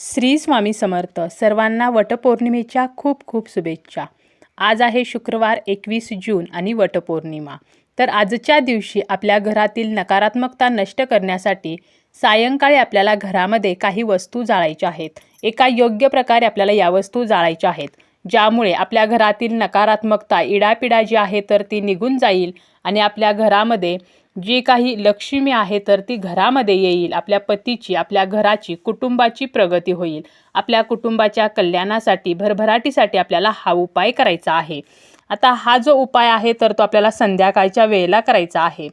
श्री स्वामी समर्थ सर्वांना वटपौर्णिमेच्या खूप खूप शुभेच्छा. आज आहे शुक्रवार एकवीस जून आणि वटपौर्णिमा. तर आजच्या दिवशी आपल्या घरातील नकारात्मकता नष्ट करण्यासाठी सायंकाळी आपल्याला घरामध्ये काही वस्तू जाळायच्या आहेत. एका योग्य प्रकारे आपल्याला या वस्तू जाळायच्या आहेत. ज्यामुळे आपल्या घरातील नकारात्मकता इडापिडा जी आहे तर ती निघून जाईल आणि आपल्या घरामध्ये जी काही लक्ष्मी आहे तर ती घरामध्ये येईल. आपल्या पतीची आपल्या घराची कुटुंबाची प्रगती होईल. आपल्या कुटुंबाच्या कल्याणासाठी भरभराटीसाठी आपल्याला हा उपाय करायचा आहे. आता हा जो उपाय आहे तर तो आपल्याला संध्याकाळच्या वेळेला करायचा आहे.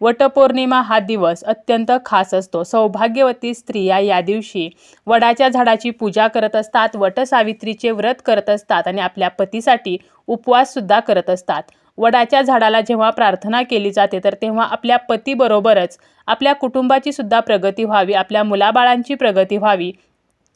वटपौर्णिमा हा दिवस अत्यंत खास असतो. सौभाग्यवती स्त्रिया या दिवशी वडाच्या झाडाची पूजा करत असतात वटसावित्रीचे व्रत करत असतात आणि आपल्या पतीसाठी उपवाससुद्धा करत असतात. वडाच्या झाडाला जेव्हा प्रार्थना केली जाते तर तेव्हा आपल्या पतीबरोबरच आपल्या कुटुंबाची सुद्धा प्रगती व्हावी आपल्या मुलाबाळांची प्रगती व्हावी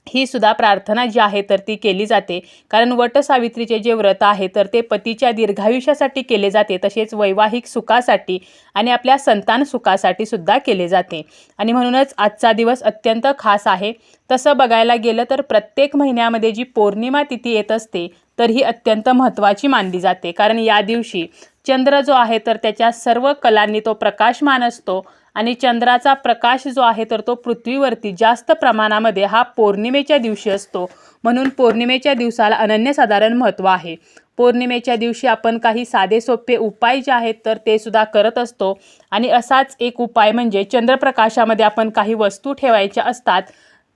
ही सुद्धा प्रार्थना जी आहे तर ती केली जाते. कारण वटसावित्रीचे जे व्रत आहे तर ते पतीच्या दीर्घायुष्यासाठी केले जाते तसेच वैवाहिक सुखासाठी आणि आपल्या संतान सुखासाठी सुद्धा केले जाते. आणि म्हणूनच आजचा दिवस अत्यंत खास आहे. तसं बघायला गेलं तर प्रत्येक महिन्यामध्ये जी पौर्णिमा तिथी येत असते तर ही अत्यंत महत्त्वाची मानली जाते. कारण या दिवशी चंद्र जो आहे तर त्याच्या सर्व कलांनी तो प्रकाशमान असतो आणि चंद्राचा प्रकाश जो आहे तर तो पृथ्वीवरती जास्त प्रमाणामध्ये हा पौर्णिमेच्या दिवशी असतो. म्हणून पौर्णिमेच्या दिवसाला अनन्यसाधारण महत्त्व आहे. पौर्णिमेच्या दिवशी आपण काही साधे सोपे उपाय जे आहेत तर ते सुद्धा करत असतो. आणि असाच एक उपाय म्हणजे चंद्रप्रकाशामध्ये आपण काही वस्तू ठेवायच्या असतात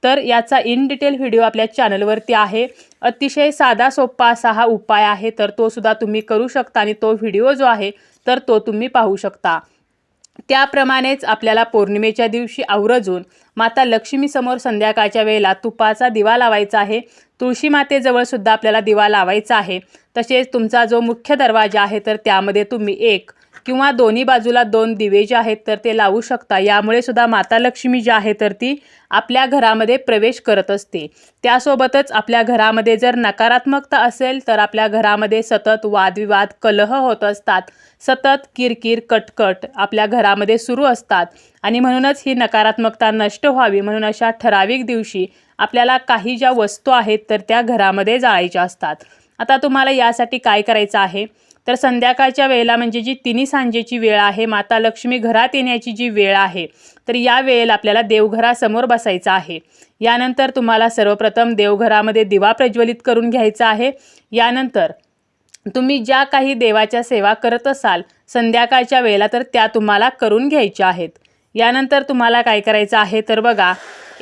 तर याचा इन डिटेल व्हिडिओ आपल्या चॅनलवरती आहे. अतिशय साधा सोपा असा हा उपाय आहे तर तो सुद्धा तुम्ही करू शकता आणि तो व्हिडिओ जो आहे तर तो तुम्ही पाहू शकता. त्याप्रमाणेच आपल्याला पौर्णिमेच्या दिवशी आवरजून माता लक्ष्मीसमोर संध्याकाळच्या वेळेला तुपाचा दिवा लावायचा आहे. तुळशी मातेजवळसुद्धा आपल्याला दिवा लावायचा आहे. तसेच तुमचा जो मुख्य दरवाजा आहे तर त्यामध्ये तुम्ही एक किंवा दोन्ही बाजूला दोन दिवे जे आहेत तर ते लावू शकता. यामुळे सुद्धा माता लक्ष्मी जी आहे तर ती आपल्या घरामध्ये प्रवेश करत असते. त्यासोबतच आपल्या घरामध्ये जर नकारात्मकता असेल तर आपल्या घरामध्ये सतत वादविवाद कलह होत असतात. सतत किरकिर कटकट आपल्या घरामध्ये सुरू असतात. आणि म्हणूनच ही नकारात्मकता नष्ट व्हावी. म्हणून अशा ठराविक दिवशी आपल्याला काही ज्या वस्तू आहेत तर त्या घरामध्ये जाळायच्या असतात. आता तुम्हाला यासाठी काय करायचं आहे? तर संध्याकाळच्या वेळेला म्हणजे जी तिन्ही सांजेची वेळ आहे माता लक्ष्मी घरात येण्याची जी वेळ आहे तर या वेळेला आपल्याला देवघरासमोर बसायचं आहे. यानंतर तुम्हाला सर्वप्रथम देवघरामध्ये दिवा प्रज्वलित करून घ्यायचा आहे. यानंतर तुम्ही ज्या काही देवाच्या सेवा करत असाल संध्याकाळच्या वेळेला तर त्या तुम्हाला करून घ्यायच्या आहेत. यानंतर तुम्हाला काय करायचं आहे तर बघा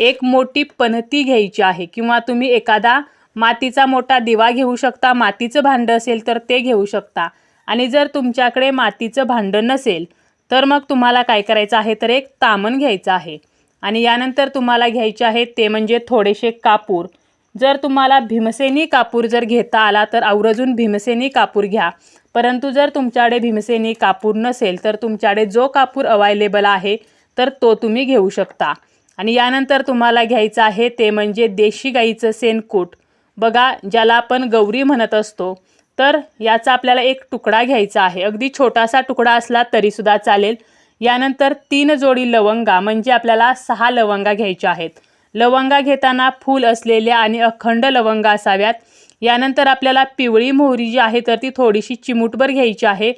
एक मोठी पणती घ्यायची आहे किंवा तुम्ही एखादा मातीचा मोठा दिवा घेऊ शकता मातीचं भांडं असेल तर ते घेऊ शकता. आणि जर तुमच्याकडे मातीचं भांडं नसेल तर मग तुम्हाला काय करायचं आहे? तर एक तामण घ्यायचं आहे. आणि यानंतर तुम्हाला घ्यायचे आहे ते म्हणजे थोडेसे कापूर. जर तुम्हाला भीमसेनी कापूर जर घेता आला तर आवर्जून भीमसेनी कापूर घ्या. परंतु जर तुमच्याकडे भीमसेनी कापूर नसेल तर तुमच्याकडे जो कापूर अवायलेबल आहे तर तो तुम्ही घेऊ शकता. आणि यानंतर तुम्हाला घ्यायचं आहे ते म्हणजे देशी गाईचं सेनकूट बघा ज्याला आपण गौरी म्हणत असतो तर याचा आपल्याला एक तुकडा घ्यायचा आहे. अगदी छोटासा तुकडा असला तरीसुद्धा चालेल. यानंतर तीन जोडी लवंगा म्हणजे आपल्याला सहा लवंगा घ्यायच्या आहेत. लवंगा घेताना फूल असलेल्या आणि अखंड लवंगा असाव्यात. यानंतर आपल्याला पिवळी मोहरी जी आहे तर ती थोडीशी चिमूटभर घ्यायची आहे.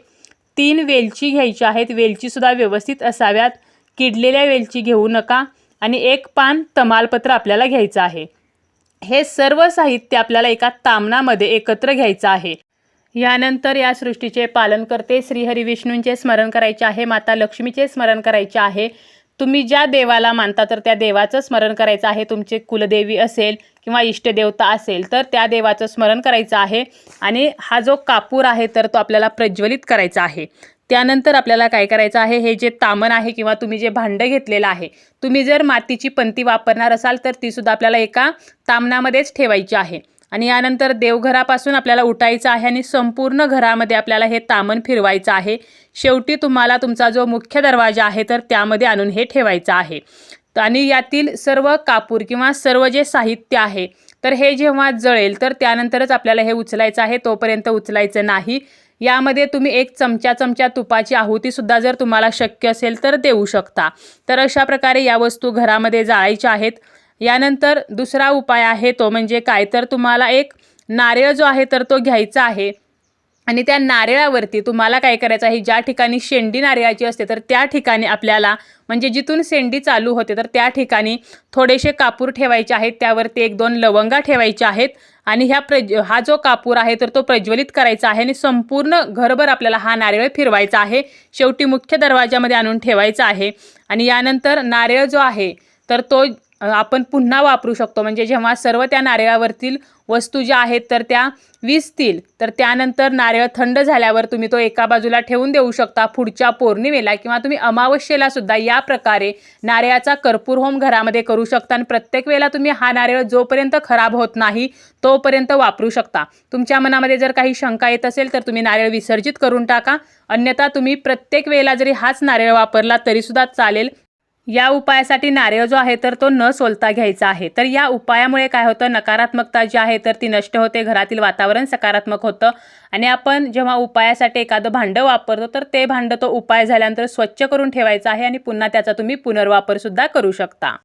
तीन वेलची घ्यायची आहेत. वेलचीसुद्धा व्यवस्थित असाव्यात. किडलेल्या वेलची घेऊ नका. आणि एक पान तमालपत्र आपल्याला घ्यायचं आहे. हे सर्व साहित्य आपल्याला एका तामणामध्ये एकत्र घ्यायचं आहे. यानंतर या सृष्टीचे पालन करते श्रीहरी विष्णूंचे स्मरण करायचे आहे माता लक्ष्मीचे स्मरण करायचे आहे. तुम्ही ज्या देवाला मानता तर त्या देवाचं स्मरण करायचं आहे. तुमचे कुलदेवी असेल किंवा इष्टदेवता असेल तर त्या देवाचं स्मरण करायचं आहे. आणि हा जो कापूर आहे तर तो आपल्याला प्रज्वलित करायचा आहे. त्यानंतर आपल्याला काय करायचं आहे? हे जे तामण आहे किंवा तुम्ही जे भांडं घेतलेलं आहे तुम्ही जर मातीची पंती वापरणार असाल तर तीसुद्धा आपल्याला एका तामणामध्येच ठेवायची आहे. आणि यानंतर देवघरापासून आपल्याला उठायचं आहे आणि संपूर्ण घरामध्ये आपल्याला हे तामण फिरवायचं आहे. शेवटी तुम्हाला तुमचा जो मुख्य दरवाजा आहे तर त्यामध्ये आणून हे ठेवायचं आहे. आणि यातील सर्व कापूर किंवा सर्व जे साहित्य आहे तर हे जेव्हा जळेल तर त्यानंतरच आपल्याला हे उचलायचं आहे. तोपर्यंत उचलायचं नाही. यामध्ये तुम्ही एक चमचा चमचा तुपाची आहुतीसुद्धा जर तुम्हाला शक्य असेल तर देऊ शकता. तर अशा प्रकारे या वस्तू घरामध्ये जाळायच्या आहेत. यानंतर दुसरा उपाय आहे तो म्हणजे काय? तर तुम्हाला एक नारळ जो आहे तर तो घ्यायचा आहे. आणि त्या नारळावरती तुम्हाला काय करायचं आहे? ज्या ठिकाणी शेंडी नारळाची असते तर त्या ठिकाणी आपल्याला म्हणजे जिथून शेंडी चालू होते तर त्या ठिकाणी थोडेसे कापूर ठेवायचे आहेत. त्यावरती एक दोन लवंगा ठेवायच्या आहेत. आणि ह्या प्रज हा जो कापूर आहे तर तो प्रज्वलित करायचा आहे आणि संपूर्ण घरभर आपल्याला हा नारळ फिरवायचा आहे. शेवटी मुख्य दरवाजामध्ये आणून ठेवायचा आहे. आणि यानंतर नारळ जो आहे तर तो आपण पुन्हा वापरू शकतो. म्हणजे जेव्हा सर्व त्या नारळावरतील वस्तू ज्या आहेत तर त्या विजतील तर त्यानंतर नारळ थंड झाल्यावर तुम्ही तो एका बाजूला ठेवून देऊ शकता. पुढच्या पौर्णिमेला किंवा तुम्ही अमावस्येला सुद्धा या प्रकारे नारळाचा कर्पूर होम घरामध्ये करू शकता. आणि प्रत्येक वेळेला तुम्ही हा नारळ जोपर्यंत खराब होत नाही तोपर्यंत वापरू शकता. तुमच्या मनामध्ये जर काही शंका येत असेल तर तुम्ही नारळ विसर्जित करून टाका. अन्यथा तुम्ही प्रत्येक वेळेला जरी हाच नारळ वापरला तरीसुद्धा चालेल. या उपायासाठी नारळ जो आहे तर तो न सोलता घ्यायचा आहे. तर या उपायामुळे काय होतं? नकारात्मकता जी आहे तर ती नष्ट होते घरातील वातावरण सकारात्मक होतं. आणि आपण जेव्हा उपायासाठी एखादं भांडं वापरतो तर ते भांडं तो उपाय झाल्यानंतर स्वच्छ करून ठेवायचं आहे आणि पुन्हा त्याचा तुम्ही पुनर्वापरसुद्धा करू शकता.